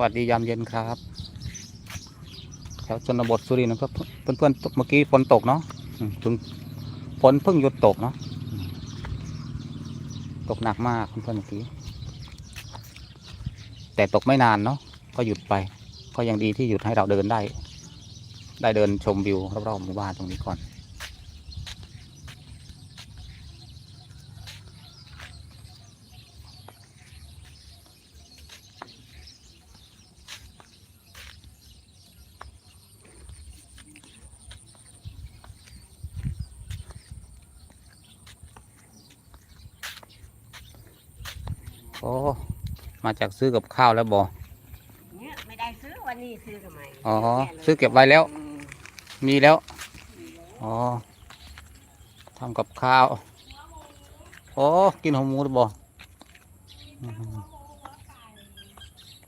วัสดียามเย็นครับแถวชนบทสุรินทร์นะครับเพื่อนเพื่อนๆเมื่อกี้ฝนตกเนาะถึงฝนเพิ่งหยุดตกเนาะตกหนักมากเพื่อนๆเมื่อกี้แต่ตกไม่นานเนาะก็หยุดไป ก็ยังดีที่หยุดให้เราเดินได้ ได้เดินชมวิวรอบๆหมู่บ้านตรงนี้ก่อน โอ้มาจากซื้อกับข้าวแล้วบอเนี่ยไม่ได้ซื้อวันนี้ซื้อทำไมอ๋อแน่ลยซื้อเก็บไว้แล้วอืมมีแล้ว อ๋อทำกับข้าวโอ้กินหัวหมูหรือบ่อืม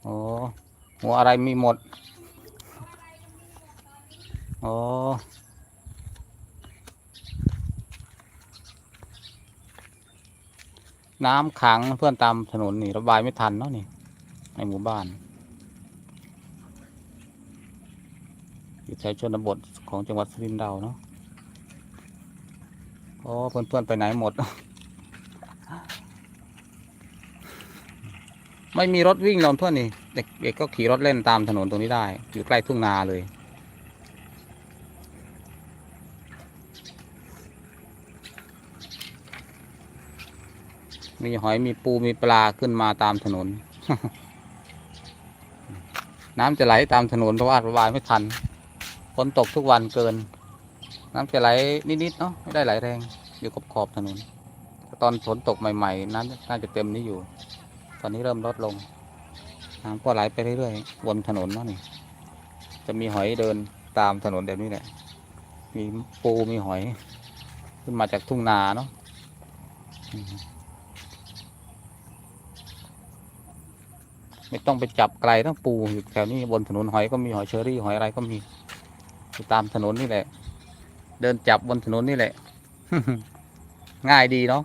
โอ้หัวอะไรมีหมด โอ้ น้ำขังเพื่อนตามถนนนี่ระบายไม่ทันเนาะนี่ในหมู่บ้านอยู่แถวชนบทของจังหวัดสุรินทร์เราเนาะโอ้เพื่อนๆไปไหนหมด ไม่มีรถวิ่งหรอกเพื่อนนี่ เด็กเด็กก็ขี่รถเล่นตามถนนตรงนี้ได้ อยู่ใกล้ทุ่งนาเลย มีหอยมีปูมีปลาขึ้นมาตามถนน น้ำจะไหลตามถนนเพราะว่าระบายไม่ทันฝนตกทุกวันเกิน น้ำจะไหลนิดๆเนาะไม่ได้ไหลแรง อยู่ขอบขอบๆถนนแต่ตอนฝนตกใหม่ๆน้ำน่าจะเต็มนี้อยู่ ตอนนี้เริ่มลดลงน้ำก็ไหลไปเรื่อยๆบนถนนเนาะนี่ จะมีหอยเดินตามถนนแบบนี้แหละ มีปูมีหอย ขึ้นมาจากทุ่งนาเนาะอืม ไม่ต้องไปจับไกลต้องปูอยู่แถวนี้บนถนนหอยก็มีหอยเชอรี่หอยอะไรก็มีอยู่ตามถนนนี่แหละ เดินจับบนถนนนี่แหละ ง่ายดีเนาะ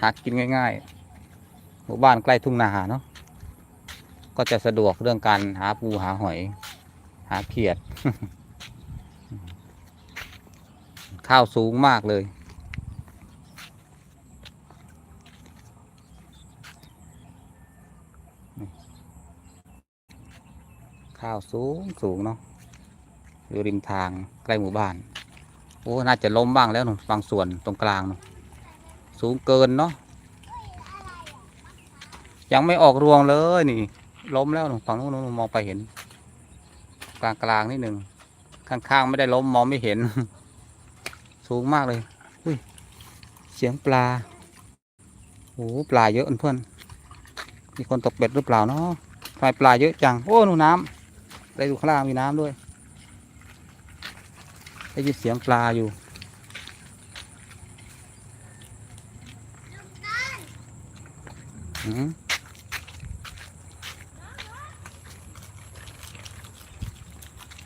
หากินง่ายๆหมู่บ้านใกล้ทุ่งนาเนาะก็จะสะดวกเรื่องการหาปูหาหอย หาเขียด ข้าวสูงมากเลย ข้าวสูงสูงเนาะอยู่ริมทางใกล้หมู่บ้าน โอ้ น่าจะล้มบ้างแล้วนูบางส่วนตรงกลางนูสูงเกินเนาะ ยังไม่ออกรวงเลยนี่ ล้มแล้วนูฝั่งนู้นมองไปเห็น กลางกลางนิดหนึ่ง ข้างๆไม่ได้ล้มมองไม่เห็น สูงมากเลย อุ้ย เสียงปลา โอ้ปลาเยอะเพื่อน มีคนตกเบ็ดหรือเปล่าเนาะทำไมปลาเยอะจัง โอ้หนูน้ำ ได้ดูข้างล่างมีน้ำด้วย ได้ยินเสียงปลาอยู่อืม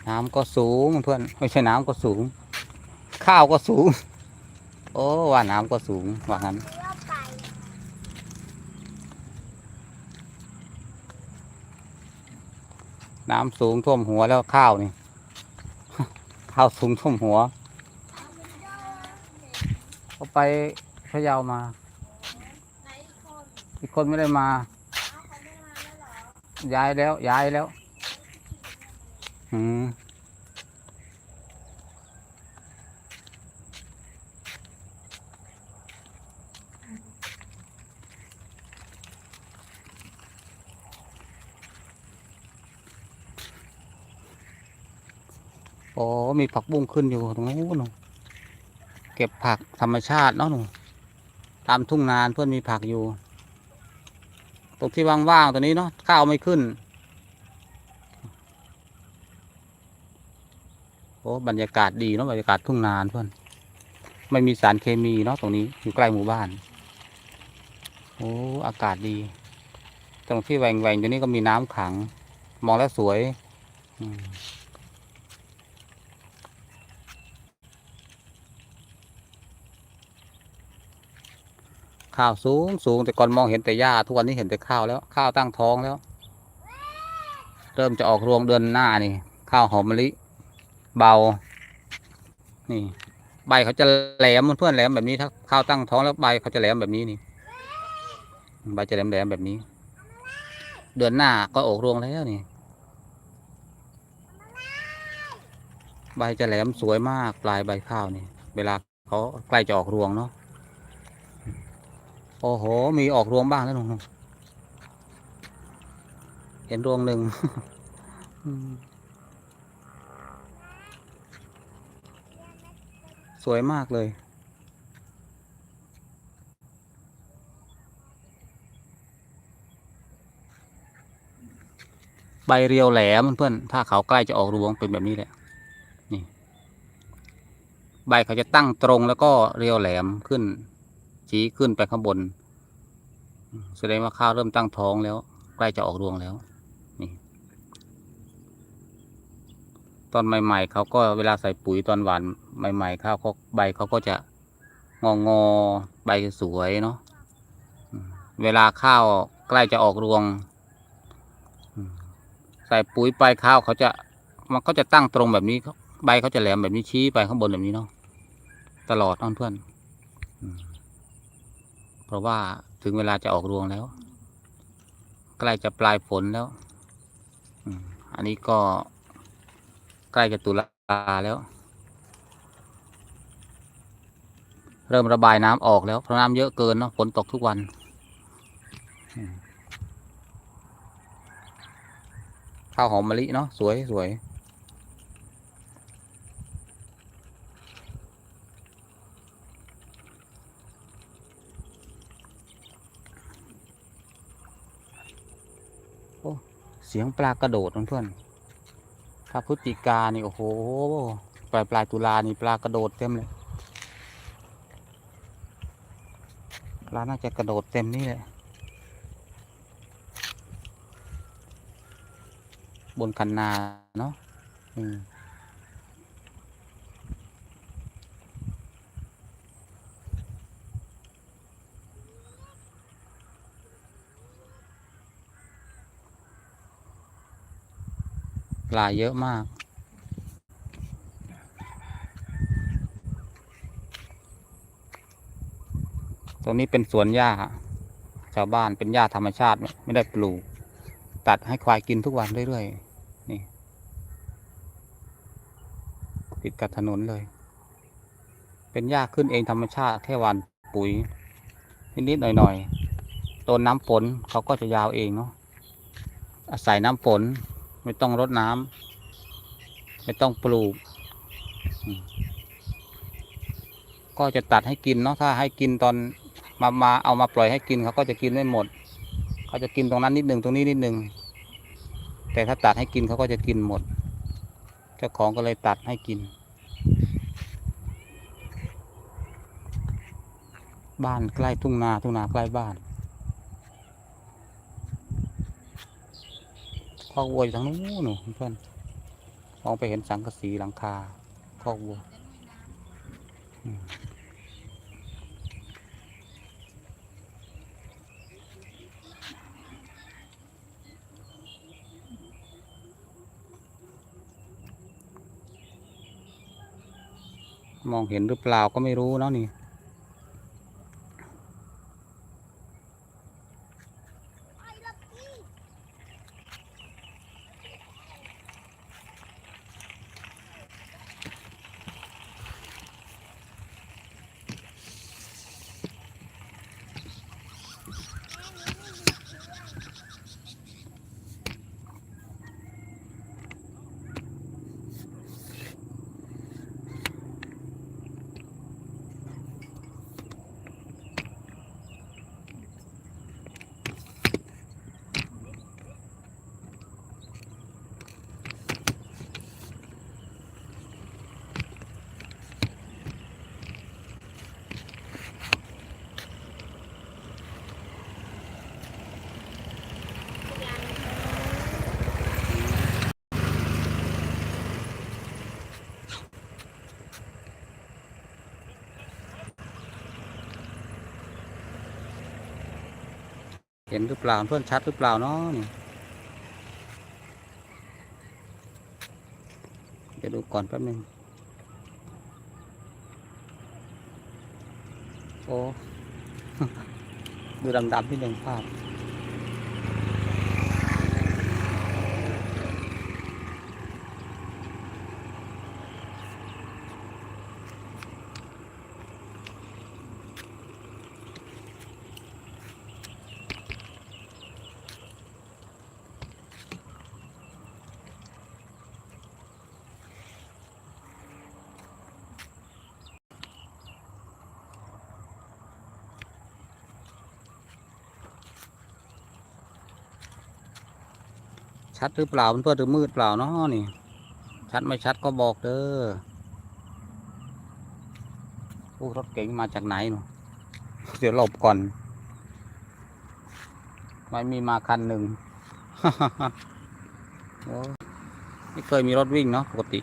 น้ำก็สูงเพื่อนไม่ใช่น้ำก็สูง ข้าวก็สูง โอ้ว่าน้ำก็สูงว่างั้น น้ำสูงท่วมหัวแล้วข้าวนี่ ข้าวสูงท่วมหัวเขาไปพะเยามาอีกคนไม่ได้มา ย้ายแล้ว ย้ายแล้ว อืม อ้มีผักบุ้งขึ้นอยู่ตรงนู้นเก็บผักธรรมชาติเนาะหนูตามทุ่งนานเพื่อนมีผักอยู่ ตรงที่ว่างๆตัวนี้เนาะข้าวไม่ขึ้นโอ้บรรยากาศดีเนาะบรรยากาศทุ่งนานเพื่อนไม่มีสารเคมีเนาะตรงนี้อยู่ใกล้หมู่บ้านโอ้อากาศดี ตรงที่แหว่งแหวงๆตัวนี้ก็มีน้ำขัง มองแล้วสวย อืม ข้าวสูงสูงแต่ก่อนมองเห็นแต่หญ้าทุกวันนี้เห็นแต่ข้าวแล้ว ข้าวตั้งท้องแล้ว เริ่มจะออกรวงเดือนหน้านี่ ข้าวหอมมะลิเบา นี่ ใบเขาจะแหลมเพื่อนแหลมแบบนี้ถ้าข้าวตั้งท้องแล้วใบเขาจะแหลมแบบนี้นี่ใบจะแหลมๆแบบนี้ เดือนหน้าก็ออกรวงแล้วนี่ใบจะแหลมสวยมากปลายใบข้าวนี่ เวลาเขาใกล้จะออกรวงเนาะ โอ้โห มีออกรวงบ้างแล้วนุ่งเห็นรวงหนึ่งสวยมากเลย ใบเรียวแหลมเพื่อนถ้าเขาใกล้จะออกรวงเป็นแบบนี้แหละนี่ ใบเขาจะตั้งตรงแล้วก็เรียวแหลมขึ้น ชี้ขึ้นไปข้างบน แสดงว่าข้าวเริ่มตั้งท้องแล้ว ใกล้จะออกรวงแล้ว นี่ ตอนใหม่ๆเขาก็เวลาใส่ปุ๋ยตอนหวานใหม่ ๆ ข้าวเขาใบเขาก็จะงองอๆใบสวยเนาะ เวลาข้าวใกล้จะออกรวง ใส่ปุ๋ยไปข้าวเขาจะมันก็จะตั้งตรงแบบนี้ ใบเขาจะแหลมแบบนี้ชี้ไปข้างบนแบบนี้เนาะตลอดน้องเพื่อนอืม เพราะว่าถึงเวลาจะออกรวงแล้ว ใกล้จะปลายฝนแล้วอันนี้ก็ใกล้จะตุลาแล้ว เริ่มระบายน้ำออกแล้วเพราะน้ำเยอะเกินเนาะฝนตกทุกวันข้าวหอมมะลิเนาะสวยสวย โอ้ เสียงปลากระโดดเพื่อนถ้าพฤศจิกานี่โอ้โหปลายปลายตุลานี่ปลากระโดดเต็มเลยปลาน่าจะกระโดดเต็มนี่แหละบนคันนาเนาะอืม ปลาเยอะมากตรงนี้เป็นสวนหญ้าชาวบ้านเป็นหญ้าธรรมชาติไม่ได้ปลูก ตัดให้ควายกินทุกวันเรื่อยๆนี่ติดกับถนนเลย เป็นหญ้าขึ้นเองธรรมชาติแค่วันปุ๋ยนิดๆหน่อยๆต้นน้ำฝนเขาก็จะยาวเองเนาะอาศัยน้ำฝน ไม่ต้องรดน้ำไม่ต้องปลูก ก็จะตัดให้กินเนาะถ้าให้กินตอนมามาเอามาปล่อยให้กินเขาก็จะกินไม่หมด เขาจะกินตรงนั้นนิดหนึ่งตรงนี้นิดหนึ่งแต่ถ้าตัดให้กินเขาก็จะกินหมด เจ้าของก็เลยตัดให้กิน บ้านใกล้ทุ่งนาทุ่งนาใกล้บ้านค อกวัวอยู่ทางนู้นหนูเพื่อนมองไปเห็นสังกะสีหลังคาคอกวัวมมองเห็นหรือเปล่าก็ไม่รู้เนาะนี่ เห็นหรือเปล่าเพื่อนชัดหรือเปล่าเนาะนี่เดี๋ยวดูก่อนแป๊บนึงโอ้ ดูดำๆที่หนึ่งภาพ ชัดหรือเปล่าเพื่อนๆหรือมืดเปล่าเนาะนี่ ชัดไม่ชัดก็บอกเด้อผู้รถเก๋งมาจากไหนเนูเดี๋ยวหลบก่อนไม่มีมาคันหนึ่งไม่เคยมีรถวิ่งเนาะปกติ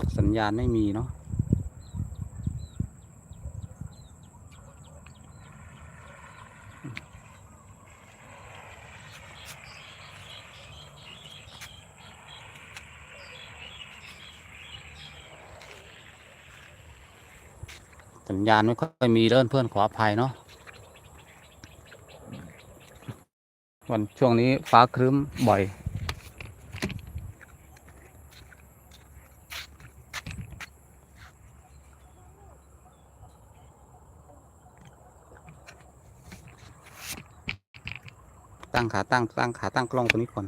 สั ญญาณไม่มีเนาะสัญญาณไม่ค่อยมีเดินเพื่อนขออภัยเนาะวันช่วงนี้ฟ้าครึ้มบ่อย ตั้งขาตั้งตั้งขาตั้งกล้องตัวนี้ก่อน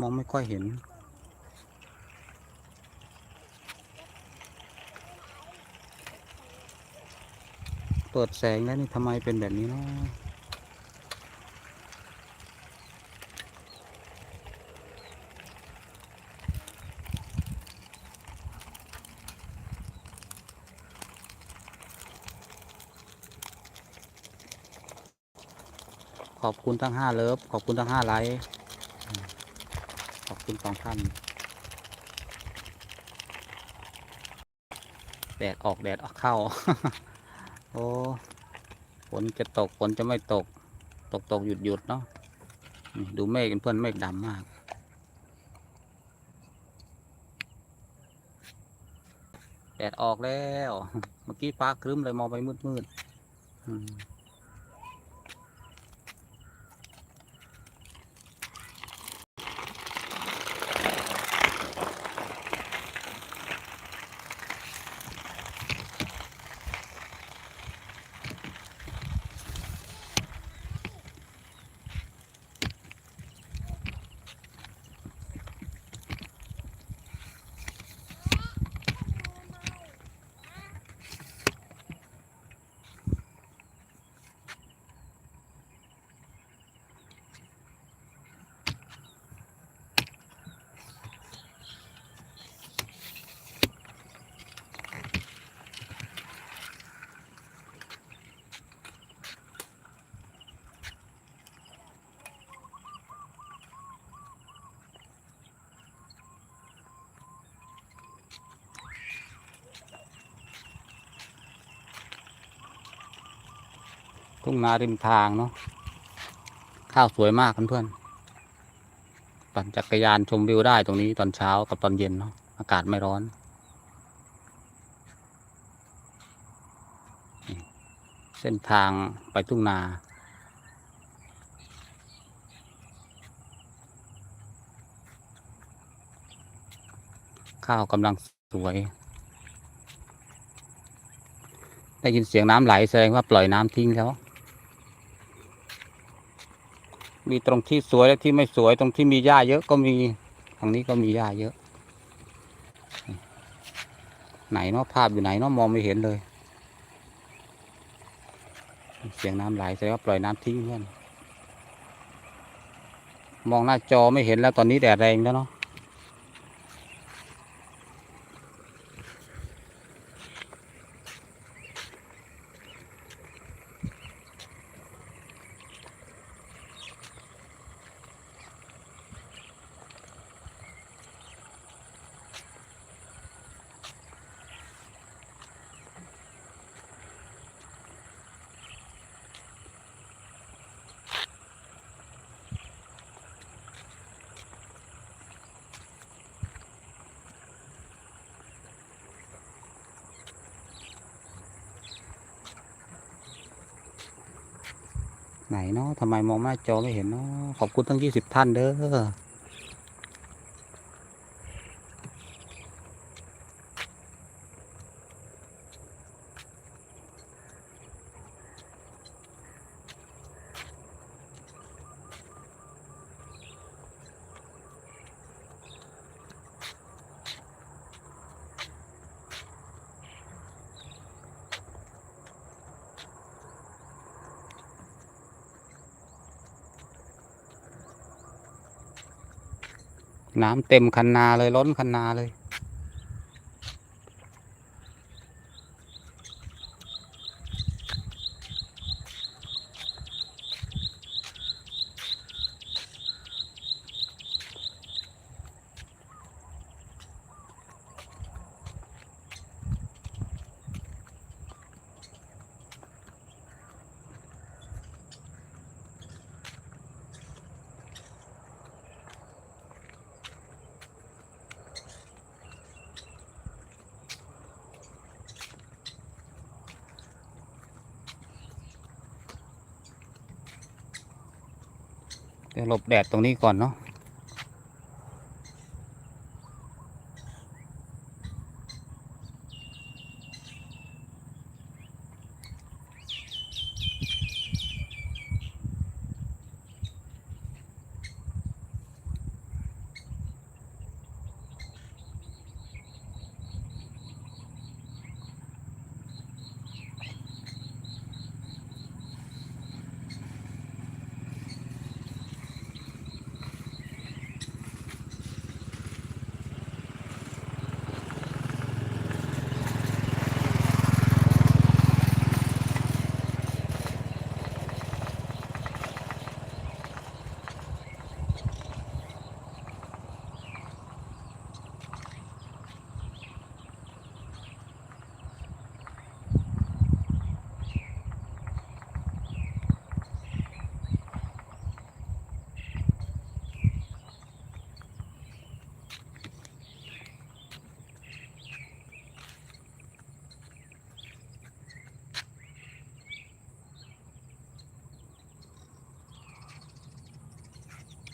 มองไม่ค่อยเห็น เปิดแสงแล้วนี่ทำไมเป็นแบบนี้เนาะ อบคุณทั้งห้าเลิฟขอบคุณทั้งห้าไลค์ขอบคุณสองท่านแดดออกแดดออกเข้า โอ้ฝนจะตกฝนจะไม่ตก ตกตกหยุดหยุดเนาะดูเมฆเพื่อนเมฆดำมาก แดดออกแล้ว เมื่อกี้ฟ้าครึ้มเลยมองไปมืดมืด ทุ่งนาริมทางเนาะข้าวสวยมากเพื่อนๆปั่นจักรยานชมวิวได้ตรงนี้ตอนเช้ากับตอนเย็นเนาะอากาศไม่ร้อนเส้นทางไปทุ่งนา ข้าวกำลังสวย ได้ยินเสียงน้ำไหลแสดงว่าปล่อยน้ำทิ้งแล้ว มีตรงที่สวยและที่ไม่สวยตรงที่มีหญ้าเยอะก็มีทางนี้ก็มีหญ้าเยอะ ไหนเนาะภาพอยู่ไหนเนาะมองไม่เห็นเลย เสียงน้ำไหลแสดงว่าปล่อยน้ำทิ้งเพื่อนมองหน้าจอไม่เห็นแล้วตอนนี้แดดแรงแล้วเนาะ ไหนเนาะทำไมมองหน้าจอไม่เห็นเนาะขอบคุณทั้งยี่สิบท่านเด้อ น้ำเต็มคันนาเลยล้นคันนาเลย หลบแดดตรงนี้ก่อนเนาะ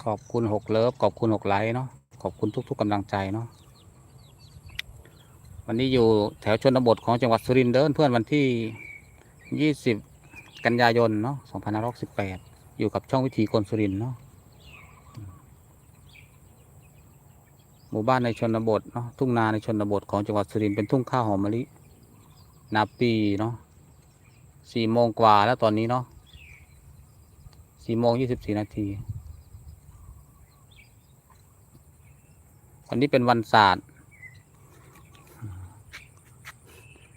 ขอบคุณหกเลิฟขอบคุณหกไลค์เนาะขอบคุณทุก ๆกำลังใจเนาะวันนี้อยู่แถวชนบทของจังหวัดสุรินทร์เดินเพื่อนวันที่ยี่สิบกันยายนเนาะสองพันห้าร้อยสิบแปดอยู่กับช่องวิถีคนสุรินทร์เนาะหมู่บ้านในชนบทเนาะทุ่งนาในชนบทของจังหวัดสุรินทร์เป็นทุ่งข้าวหอมมะลินาปีเนาะสี่โมงกว่าแล้วตอนนี้เนาะสี่โมงยี่สิบสี่นาที วันนี้เป็นวันศาสตร์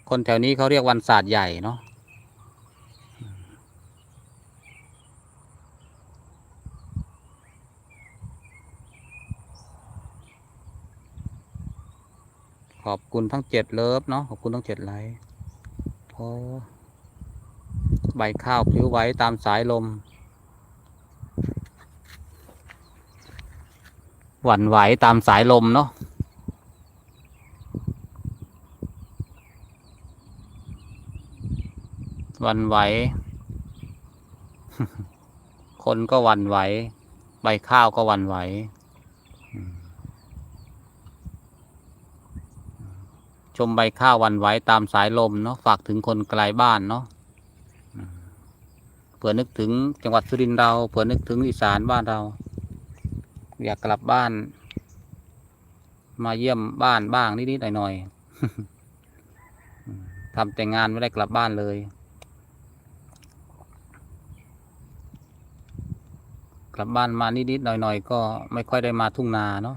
คนแถวนี้เขาเรียกวันศาสตร์ใหญ่เนาะขอบคุณทั้งเจ็ดเลิฟเนาะขอบคุณทั้งเจ็ดไลค์โอ้ใบข้าวพลิ้วไหวตามสายลม หวั่นไหวตามสายลมเนาะหวันไหว คนก็หวันไหว ใบข้าวก็หวันไหว ชมใบข้าวหวันไหวตามสายลมเนาะฝากถึงคนไกลบ้านเนาะเผื่อนึกถึงจังหวัดสุรินทร์เราเผื่อนึกถึงอีสานบ้านเรา อยากกลับบ้าน มาเยี่ยมบ้านบ้างนิดๆหน่อยๆทำแต่งานไม่ได้กลับบ้านเลย กลับบ้านมานิดๆหน่อยๆก็ไม่ค่อยได้มาทุ่งนาเนาะ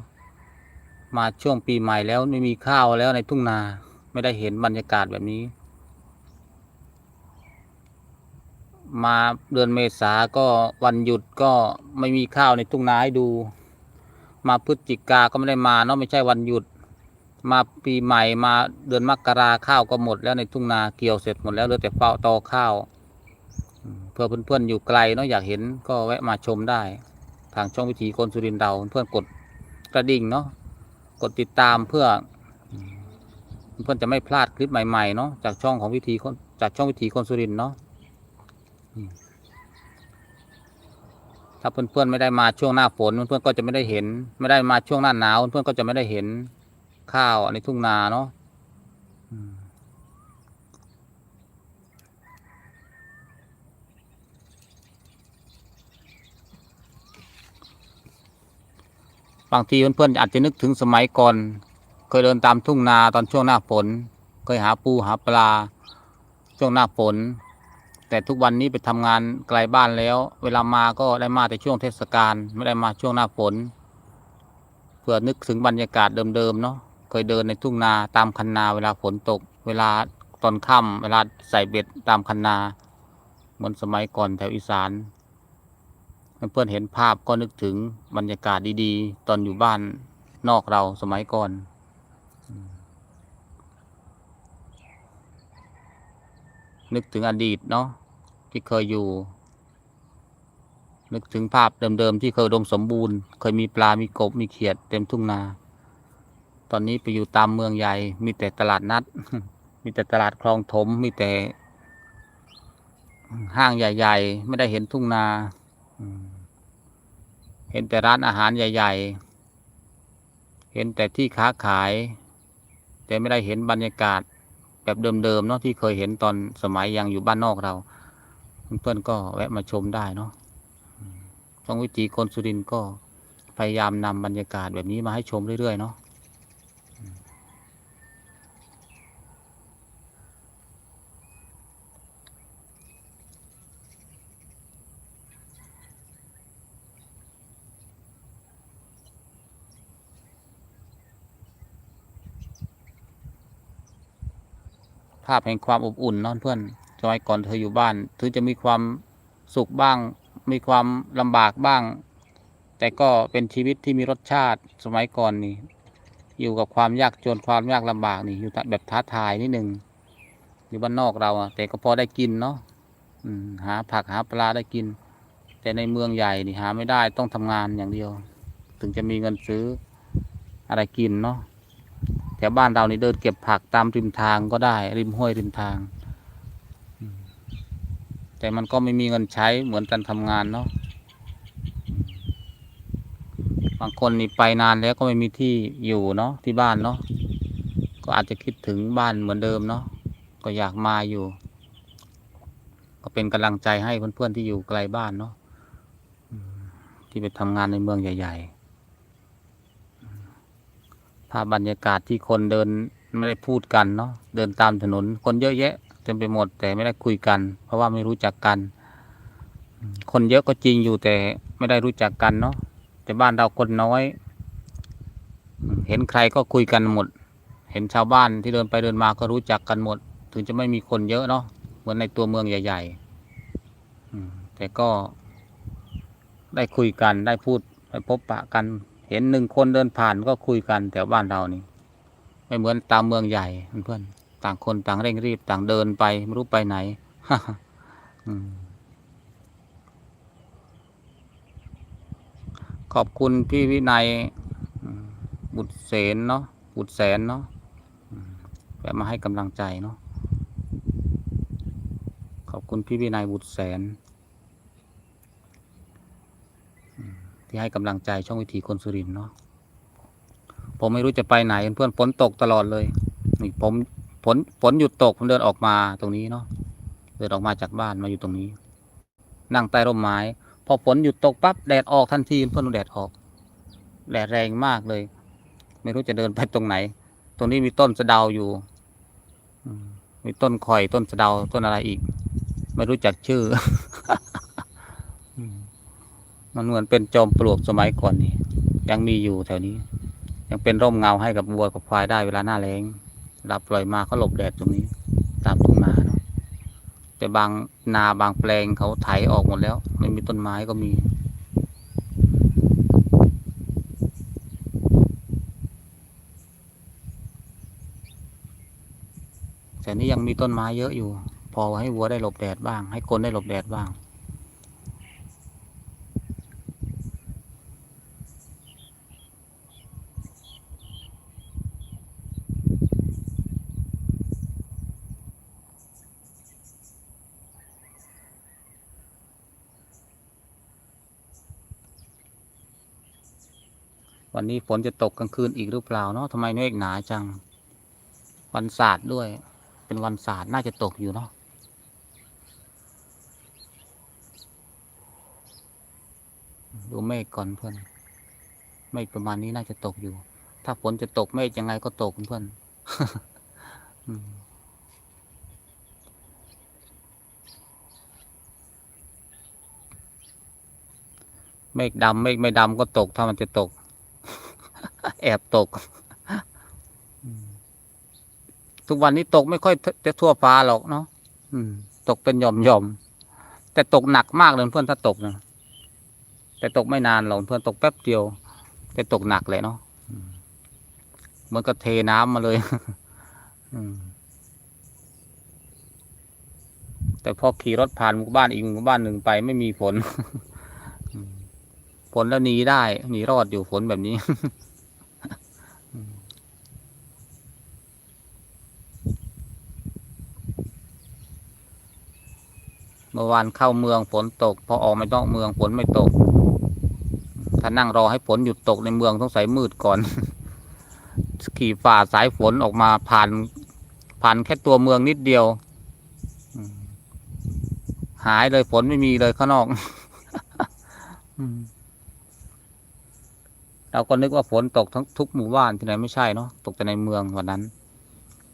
มาช่วงปีใหม่แล้วไม่มีข้าวแล้วในทุ่งนา ไม่ได้เห็นบรรยากาศแบบนี้ มาเดือนเมษาก็วันหยุดก็ไม่มีข้าวในทุ่งนาให้ดู มาพฤศจิกาก็ไม่ได้มาเนาะไม่ใช่วันหยุด มาปีใหม่มาเดือนมกราข้าวก็หมดแล้วในทุ่งนาเกี่ยวเสร็จหมดแล้วเหลือแต่เฝ้าตอข้าวเพื่อเพื่อนๆอยู่ไกลเนาะอยากเห็นก็แวะมาชมได้ ทางช่องวิถีคนสุรินทร์เราเพื่อนกดกระดิ่งเนาะกดติดตามเพื่อ เพื่อนจะไม่พลาดคลิปใหม่ๆเนาะจากช่องของวิถีคนจากช่องวิถีคนสุรินเนาะ ถ้าเพื่อนๆไม่ได้มาช่วงหน้าฝนเพื่อนๆก็จะไม่ได้เห็น ไม่ได้มาช่วงหน้าหนาวเพื่อนๆก็จะไม่ได้เห็นข้าวในทุ่งนาเนาะบางทีเพื่อนๆอาจจะนึกถึงสมัยก่อน เคยเดินตามทุ่งนาตอนช่วงหน้าฝน เคยหาปูหาปลา ช่วงหน้าฝน แต่ทุกวันนี้ไปทำงานไกลบ้านแล้ว เวลามาก็ได้มาแต่ช่วงเทศกาลไม่ได้มาช่วงหน้าฝนเพื่อนึกถึงบรรยากาศเดิมๆเนาะเคยเดินในทุ่งนาตามคันนา เวลาฝนตก เวลาตอนค่ำเวลาใส่เบ็ดตามคันนาเหมือนสมัยก่อนแถวอีสานเพื่อนเห็นภาพก็นึกถึงบรรยากาศดีๆ ตอนอยู่บ้านนอกเราสมัยก่อนนึกถึงอดีตเนาะ ที่เคยอยู่ นึกถึงภาพเดิมๆที่เคยดมสมบูรณ์ เคยมีปลา มีกบ มีเขียดเต็มทุ่งนา ตอนนี้ไปอยู่ตามเมืองใหญ่ มีแต่ตลาดนัด มีแต่ตลาดคลองถม มีแต่ ห้างใหญ่ๆ ไม่ได้เห็นทุ่งนา เห็นแต่ร้านอาหารใหญ่ ๆ เห็นแต่ที่ค้าขาย แต่ไม่ได้เห็นบรรยากาศแบบเดิมๆเนาะที่เคยเห็นตอนสมัยยังอยู่บ้านนอกเรา เพื่อนก็แวะมาชมได้เนาะช่องวิถีคนสุรินก็พยายามนำบรรยากาศแบบนี้มาให้ชมเรื่อยๆเนาะภาพแห่งความอบอุ่นนาะเพื่อน สมัยก่อนเธออยู่บ้าน ถึงจะมีความสุขบ้าง มีความลำบากบ้าง แต่ก็เป็นชีวิตที่มีรสชาติสมัยก่อนนี่ อยู่กับความยากจนความยากลำบากนี่อยู่แบบท้าทายนิดหนึ่งอยู่บ้านนอกเราอะแต่ก็พอได้กินเนาะหาผักหาปลาได้กิน แต่ในเมืองใหญ่นี่หาไม่ได้ต้องทำงานอย่างเดียว ถึงจะมีเงินซื้ออะไรกินเนาะแถวบ้านเรานี่เดินเก็บผักตามริมทางก็ได้ ริมห้วยริมทาง แต่มันก็ไม่มีเงินใช้เหมือนกันทำงานเนาะบางคนนี่ไปนานแล้วก็ไม่มีที่อยู่เนาะที่บ้านเนาะก็อาจจะคิดถึงบ้านเหมือนเดิมเนาะก็อยากมาอยู่ ก็เป็นกำลังใจให้เพื่อนๆที่อยู่ไกลบ้านเนาะที่ไปทำงานในเมืองใหญ่ๆภาพบรรยากาศที่คนเดินไม่ได้พูดกันเนาะเดินตามถนนคนเยอะแยะ ต็มไปหมด แต่ไม่ได้คุยกัน เพราะว่าไม่รู้จักกัน คนเยอะก็จริงอยู่แต่ไม่ได้รู้จักกันเนาะแต่บ้านเราคนน้อย เห็นใครก็คุยกันหมด เห็นชาวบ้านที่เดินไปเดินมาก็รู้จักกันหมด ถึงจะไม่มีคนเยอะเนาะเหมือนในตัวเมืองใหญ่ๆแต่ก็ได้คุยกันได้พูดได้พบปะกัน เห็นหนึ่งคนเดินผ่านก็คุยกันแถวบ้านเรานี่ ไม่เหมือนตามเมืองใหญ่เพื่อน ต่างคนต่างเร่งรีบต่างเดินไปไม่รู้ไปไหนขอบคุณพี่วินัยบุตรเสนเนาะบุตรแสนเนาะมแวะมาให้กำลังใจเนาะขอบคุณพี่วินัยบุตรแสน ที่ให้กำลังใจช่องวิถีคนสุรินเนาะผมไม่รู้จะไปไหนเพื่อนฝนตกตลอดเลยนี่ผม ฝนฝนหยุดตกผมเดินออกมาตรงนี้เนาะเดินออกมาจากบ้านมาอยู่ตรงนี้ นั่งใต้ร่มไม้ พอฝนหยุดตกปั๊บแดดออกทันทีเพื่อนแดดออก แดดแรงมากเลย ไม่รู้จะเดินไปตรงไหน ตรงนี้มีต้นสะเดาอยู่มีต้นข่อยต้นสะเดาต้นอะไรอีก ไม่รู้จักชื่อมมันเหมือนเป็นจอมปลวกสมัยก่อนนี่ยังมีอยู่แถวนี้ ยังเป็นร่มเงาให้กับวัวกับควายได้เวลาหน้าแล้ง รับลอยมาเขาหลบแดดตรงนี้ ตามทุ่งนาเนาะแต่บางนาบางแปลงเขาไถออกหมดแล้ว ไม่มีต้นไม้ก็มีแต่นี่ยังมีต้นไม้เยอะอยู่ พอให้วัวได้หลบแดดบ้าง ให้คนได้หลบแดดบ้าง วันนี้ฝนจะตกกลางคืนอีกหรือเปล่าเนาะทำไมเมฆหนาจัง วันศาสตร์ด้วย เป็นวันศาสตร์น่าจะตกอยู่เนาะดูเมฆก่อนเพื่อนเมฆประมาณนี้น่าจะตกอยู่ ถ้าฝนจะตกเมฆยังไงก็ตกเพื่อนเมฆดำเมฆไม่ดำก็ตกถ้ามันจะตก แอบตกอืมทุกวันนี้ตกไม่ค่อยจะทั่วฟ้าหรอกเนาะอืมตกเป็นหย่อมหย่อมๆแต่ตกหนักมากเลยเพื่อนถ้าตกนะแต่ตกไม่นานหรอกเพื่อนตกแป๊บเดียว แต่ตกหนักเลยเนาะอืมเหมันก็เทน้ำมาเลยอืมแต่พอขี่รถผ่านหมู่บ้านอีกหมู่บ้านหนึ่งไปไม่มีฝนอืมฝนแล้วหนีได้หนีรอดอยู่ฝนแบบนี้ เมื่อวานเข้าเมืองฝนตก พอออกไมานอกเมืองฝนไม่ตก ถ้านั่งรอให้ฝนหยุดตกในเมืองต้องใส่มืดก่อน ขี่ฝ่าสายฝนออกมาผ่านผ่านแค่ตัวเมืองนิดเดียว หายเลยฝนไม่มีเลยข้างนอกเราก็นึกว่าฝนตกทั้งทุกหมู่บ้านที่ไหนไม่ใช่เนาะตกแต่ในเมืองวันนั้น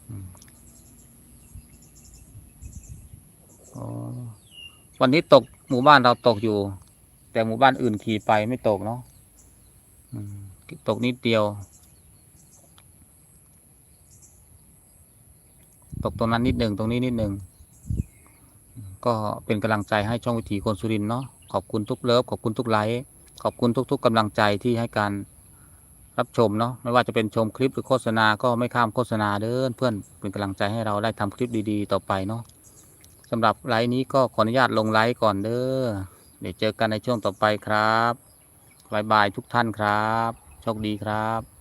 อืมอ๋อ วันนี้ตกหมู่บ้านเราตกอยู่ แต่หมู่บ้านอื่นขี่ไปไม่ตกเนาะตกนิดเดียว ตกตรงนั้นนิดหนึ่งตรงนี้นิดหนึ่งก็เป็นกำลังใจให้ช่องวิถีคนสุรินเนาะขอบคุณทุกเลิฟขอบคุณทุกไลค์ขอบคุณทุก ๆกำลังใจที่ให้การรับชมเนาะไม่ว่าจะเป็นชมคลิปหรือโฆษณาก็ไม่ข้ามโฆษณาเด้อเพื่อนเป็นกำลังใจให้เราได้ทำคลิปดีๆ ต่อไปเนาะ สำหรับไลฟ์นี้ก็ขออนุญาตลงไลฟ์ก่อนเด้อ เดี๋ยวเจอกันในช่วงต่อไปครับบายบายทุกท่านครับ โชคดีครับ